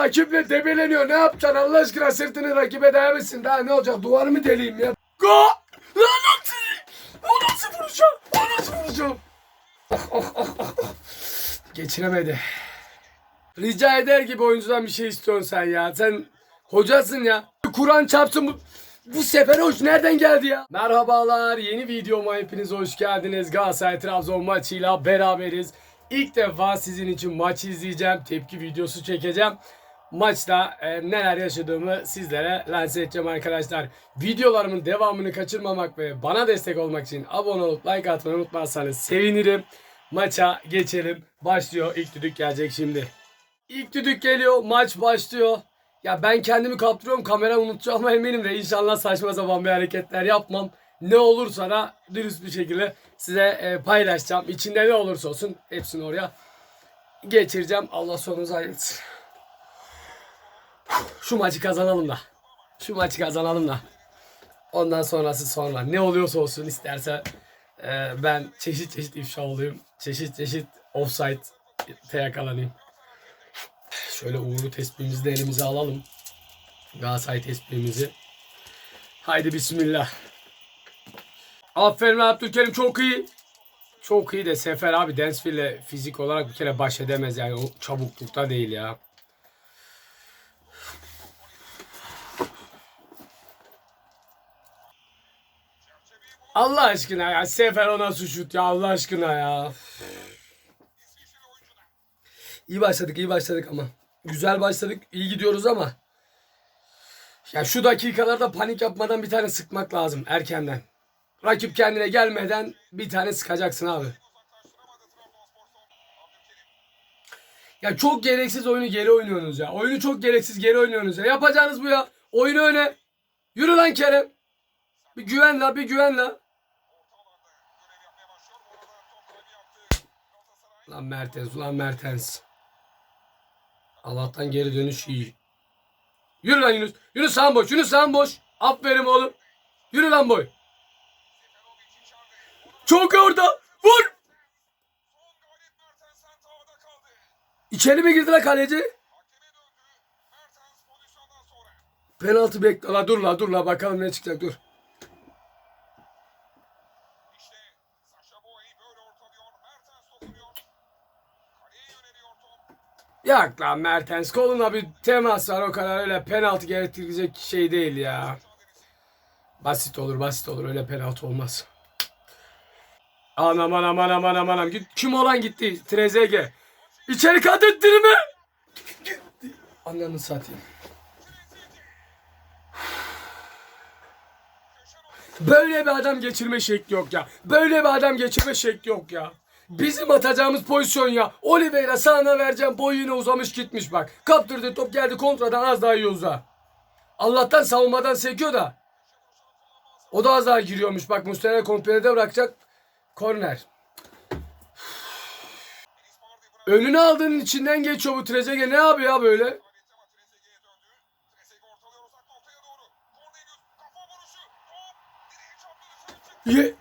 Rakiple debeleniyor. Ne yapacaksın Allah aşkına sırtını rakibe dayamışsın. Daha ne olacak? Duvar mı deleyim ya? Go! Lan nasıl? O nasıl vuracağım? O nasıl vuracağım? Ah, ah, ah, ah, ah. Geçiremedi. Rica eder gibi oyuncudan bir şey istiyorsun sen ya. Sen hocasın ya. Kur'an çarpsın bu. Bu sefer hoş nereden geldi ya? Merhabalar yeni videoma hepiniz hoş geldiniz. Galatasaray Trabzon maçıyla beraberiz. İlk defa sizin için maç izleyeceğim. Tepki videosu çekeceğim. Maçta e, neler yaşadığımı sizlere lanse edeceğim arkadaşlar. Videolarımın devamını kaçırmamak ve bana destek olmak için abone olup like atmayı unutmazsanız sevinirim. Maça geçelim. Başlıyor. İlk düdük gelecek şimdi. İlk düdük geliyor. Maç başlıyor. Ya ben kendimi kaptırıyorum. Kamera unutacağıma eminim de inşallah saçma sapan bir hareketler yapmam. Ne olursa da dürüst bir şekilde size e, paylaşacağım. İçinde ne olursa olsun hepsini oraya geçireceğim. Allah sonunuzu hayretsin. Şu maçı kazanalım da. Şu maçı kazanalım da. Ondan sonrası sonra. Ne oluyorsa olsun isterse e, ben çeşit çeşit ifşa olayım. Çeşit çeşit offside te yakalanayım. Şöyle uğurlu tespihimizi de elimize alalım. Galatasaray tespihimizi. Haydi bismillah. Aferin Abdülkerim çok iyi. Çok iyi de Sefer abi Densville'le fizik olarak bir kere baş edemez yani o çabuklukta değil ya. Allah aşkına ya Sefer o nasıl şut ya Allah aşkına ya. İyi başladık iyi başladık ama. Güzel başladık iyi gidiyoruz ama. Ya şu dakikalarda panik yapmadan bir tane sıkmak lazım erkenden. Rakip kendine gelmeden bir tane sıkacaksın abi. Ya çok gereksiz oyunu geri oynuyorsunuz ya. Oyunu çok gereksiz geri oynuyorsunuz ya. Yapacağınız bu ya. Oyunu öne. Yürü lan Kerem. Bir güven la bir güven la. Lan Mertens ulan Mertens. Allah'tan geri dönüş iyi. Yürü lan Yunus. Yunus sağın boş. Yunus sağın boş. Aferin oğlum. Yürü lan boy. Çok orada. Vur. İçeri mi girdi la kaleci? Penaltı bekle. La dur la dur la bakalım ne çıkacak dur. Yak lan Mertens koluna bir temas var o kadar öyle penaltı gerektirecek şey değil ya. Basit olur basit olur öyle penaltı olmaz. Anam anam anam anam anam. Kim olan gitti? Trezege. İçeri kat ettin mi? Ananı satayım. Böyle bir adam geçirme şekli yok ya. Böyle bir adam geçirme şekli yok ya. Bizim atacağımız pozisyon ya. Oliveira sağına vereceğim boyu yine uzamış gitmiş bak. Kaptırdı top geldi kontradan az daha iyi uza. Allah'tan savunmadan sekiyor da. O da az daha giriyormuş. Bak Muslera kontrede bırakacak. Korner. Önüne aldığının içinden geçiyor bu Trezeguet. Ne yapıyor ya böyle? Ye-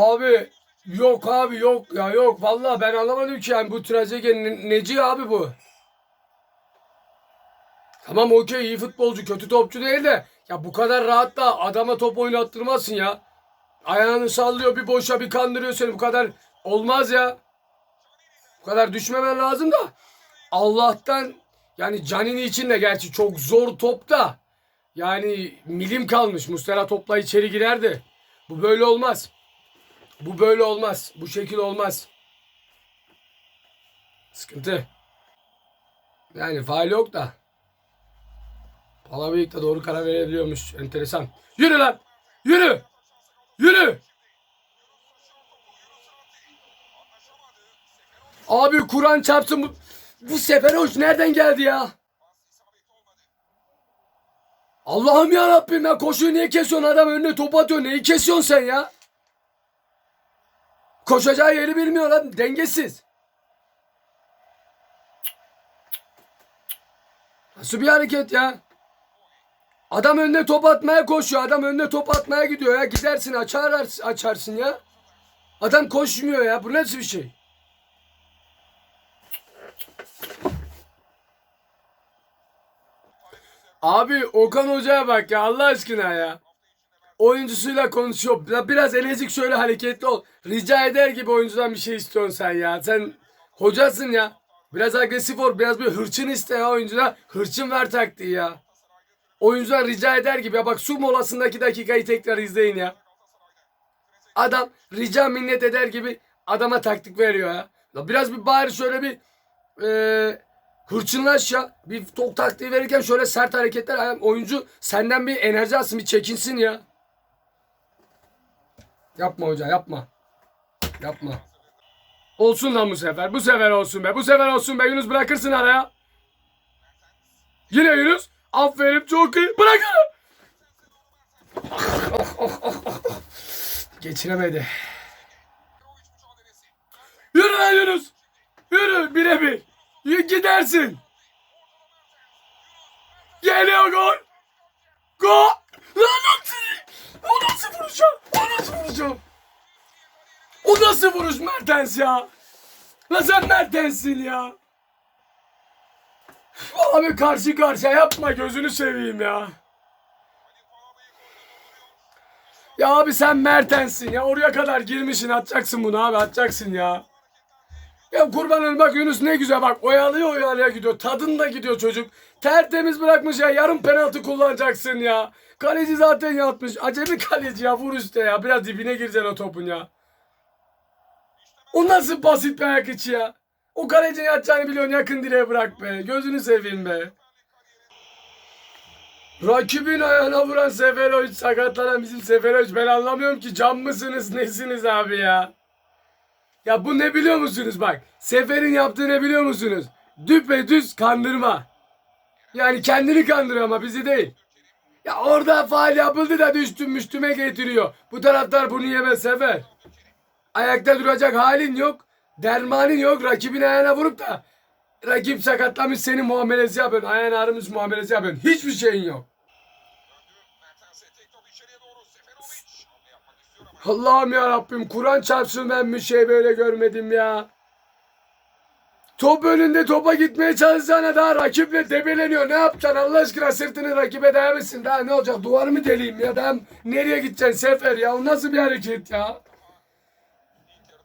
Abi yok abi yok ya yok vallahi ben anlamadım ki yani bu Trezeguet ne- neci abi bu? Tamam okey iyi futbolcu kötü topçu değil de ya bu kadar rahat da adama top oynattırmazsın ya. Ayağını sallıyor bir boşa bir kandırıyor seni bu kadar olmaz ya. Bu kadar düşmemen lazım da Allah'tan yani Canini için de gerçi çok zor top da yani milim kalmış. Mustera topla içeri girerdi. Bu böyle olmaz. Bu böyle olmaz. Bu şekil olmaz. Sıkıntı. Yani faal yok da. Palabıyık da doğru karar verebiliyormuş. Enteresan. Yürü lan. Yürü. Yürü. Abi Kur'an çarpsın bu. Bu sefer hoş nereden geldi ya? Allah'ım ya Rabbim ya koşuyu niye kesiyorsun adam önüne top atıyor neyi kesiyorsun sen ya? Koşacağı yeri bilmiyor lan. Dengesiz. Nasıl bir hareket ya? Adam önüne top atmaya koşuyor. Adam önüne top atmaya gidiyor ya. Gidersin açar açarsın ya. Adam koşmuyor ya. Bu nasıl bir şey? Abi Okan Hoca'ya bak ya Allah aşkına ya. Oyuncusuyla konuşuyor. Biraz elezik şöyle hareketli ol. Rica eder gibi oyuncudan bir şey istiyorsun sen ya. Sen hocasın ya. Biraz agresif ol. Biraz bir hırçın iste ya oyuncuda. Hırçın ver taktiği ya. Oyuncular rica eder gibi ya. Bak su molasındaki dakikayı tekrar izleyin ya. Adam rica minnet eder gibi adama taktik veriyor ya. Ya Biraz bir bari şöyle bir eee hırçınlaş ya. Bir tok taktiği verirken şöyle sert hareketler. Oyuncu senden bir enerji alsın, bir çekinsin ya. Yapma hoca yapma. Yapma. Olsun lan bu sefer. Bu sefer olsun be. Bu sefer olsun be. Yunus bırakırsın araya. Yine Yunus. Aferin çok iyi. Bırak onu. Geçiremedi. Yürü lan Yunus. Yürü birebir. Gidersin. Geliyor gol. Gol. Lan nasıl? Vuracağım? O nasıl vuruş Mertens ya? Lan sen Mertens'sin ya. Abi karşı karşıya yapma gözünü seveyim ya. Ya abi sen Mertens'sin ya. Oraya kadar girmişsin atacaksın bunu abi atacaksın ya. Ya kurban olayım bak Yunus ne güzel bak oyalıyor oyalıyor gidiyor. Tadında gidiyor çocuk. Tertemiz bırakmış ya yarım penaltı kullanacaksın ya. Kaleci zaten yatmış. Acemi kaleci ya vur üstte ya. Biraz dibine gireceksin o topun ya. O nasıl basit bir ayak içi ya. O kalecinin yatacağını biliyorsun yakın direğe bırak be. Gözünü seveyim be. Rakibin ayağına vuran Seferovic sakatlanan bizim Seferovic ben anlamıyorum ki cam mısınız nesiniz abi ya. Ya bu ne biliyor musunuz bak. Sefer'in yaptığı ne biliyor musunuz? Düpedüz kandırma. Yani kendini kandırıyor ama bizi değil. Ya orada faal yapıldı da düştüm müştüme getiriyor. Bu taraftar bunu yemez Sefer. Ayakta duracak halin yok. Dermanın yok. Rakibin ayağına vurup da rakip sakatlamış senin muamelesi yapıyorsun. Ayağını ağrımış muamelesi yapıyorsun. Hiçbir şeyin yok. Allah'ım ya Rabbim Kur'an çarpsın ben bir şey böyle görmedim ya. Top önünde topa gitmeye çalışsana daha rakiple debeleniyor. Ne yapacaksın Allah aşkına sırtını rakibe dayamışsın. Daha ne olacak duvar mı deleyim ya? Daha nereye gideceksin Sefer ya? O nasıl bir hareket ya?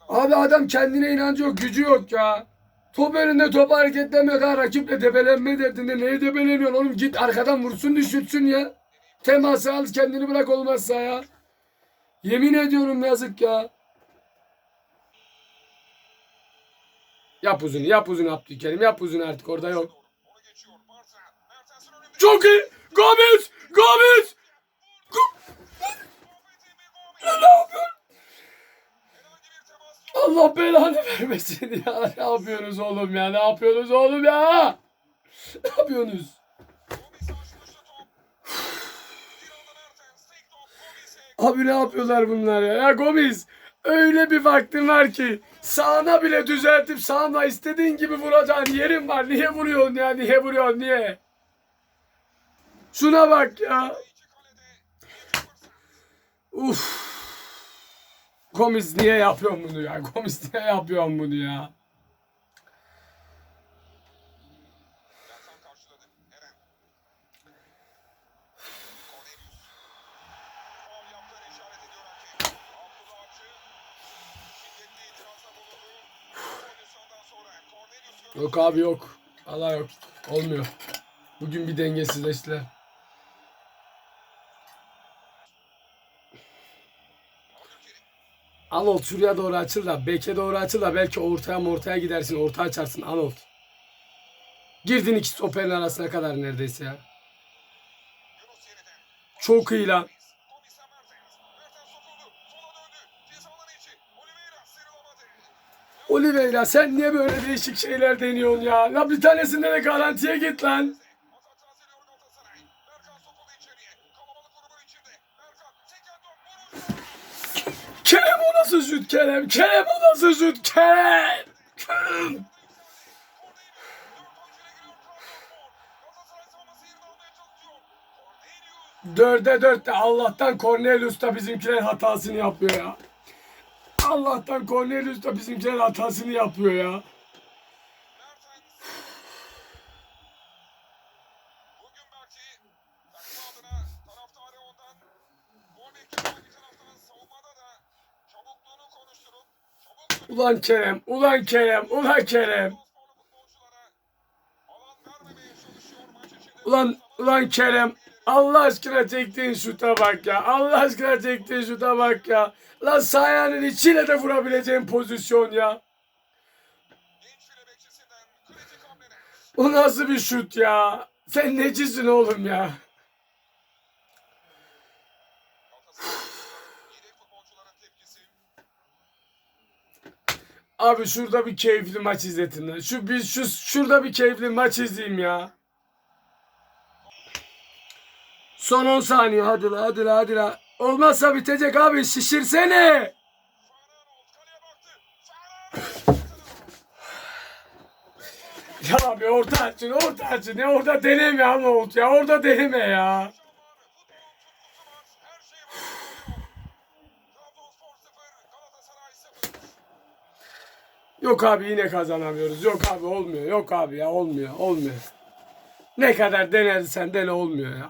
Abi adam kendine inancı yok, gücü yok ya. Top önünde top hareketlemiyor daha rakiple debelenme derdinde. Neye debeleniyorsun oğlum? Git arkadan vursun düşürsün ya. Teması al kendini bırak olmazsa ya. Yemin ediyorum yazık ya. Yap uzun, yap uzun Abdülkerim, yap uzun artık orada yok. Çok iyi. Gomez! Gomez! Ne yapıyorsun? Allah belanı vermesin ya. Ne yapıyorsunuz oğlum ya? Ne yapıyorsunuz oğlum ya? Ne yapıyorsunuz? Abi ne yapıyorlar bunlar ya? Ya Gomis öyle bir vaktin var ki sağına bile düzeltip sağına istediğin gibi vuracağın yerin var. Niye vuruyorsun ya? Niye vuruyorsun? Niye? Şuna bak ya. Uf. Gomis niye yapıyorsun bunu ya? Gomis niye yapıyorsun bunu ya? Yok abi yok. Allah yok. Olmuyor. Bugün bir dengesizleştiler. Anol şuraya doğru açıl da beke doğru açıl da belki ortaya ortaya gidersin orta açarsın Anol. Girdin iki stoperin arasına kadar neredeyse ya. Çok iyi lan. Oliveira sen niye böyle değişik şeyler deniyorsun ya? La bir tanesinde de garantiye git lan. Kerem o nasıl şut Kerem? Kerem o nasıl şut Kerem? Kerem. Dörde dörtte Allah'tan Cornelius da bizimkiler hatasını yapıyor ya. Allah'tan Cornelius da bizimkilerin hatasını yapıyor ya. Ulan Kerem, ulan Kerem, ulan Kerem. Ulan, ulan Kerem, Allah aşkına çektiğin şuta bak ya. Allah aşkına çektiğin şuta bak ya. Lan sağ ayağının içiyle de vurabileceğin pozisyon ya. O nasıl bir şut ya? Sen necisin oğlum ya? Abi şurada bir keyifli maç izletin. Şu biz şu şurada bir keyifli maç izleyeyim ya. Son 10 saniye hadi la hadi la hadi la. Olmazsa bitecek abi şişirsene. Ya abi orta açın orta açın ya orada deneme ama oldu ya orada deneme ya. Yok abi yine kazanamıyoruz. Yok abi olmuyor. Yok abi ya olmuyor. Olmuyor. Ne kadar denersen dene olmuyor ya.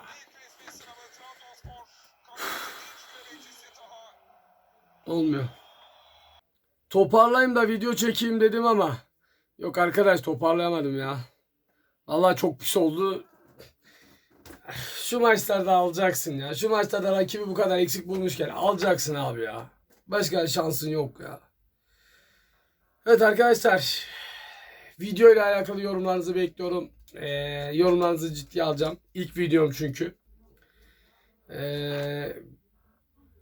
Olmuyor. Toparlayayım da video çekeyim dedim ama yok arkadaş toparlayamadım ya. Vallahi çok pis oldu. Şu maçlarda alacaksın ya. Şu maçlarda rakibi bu kadar eksik bulmuşken alacaksın abi ya. Başka şansın yok ya. Evet arkadaşlar. Video ile alakalı yorumlarınızı bekliyorum. Ee, yorumlarınızı ciddiye alacağım. İlk videom çünkü. Ee,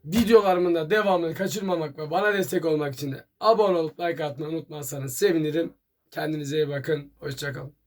videolarımın da devamını kaçırmamak ve bana destek olmak için de abone olup like atmayı unutmazsanız sevinirim. Kendinize iyi bakın. Hoşçakalın.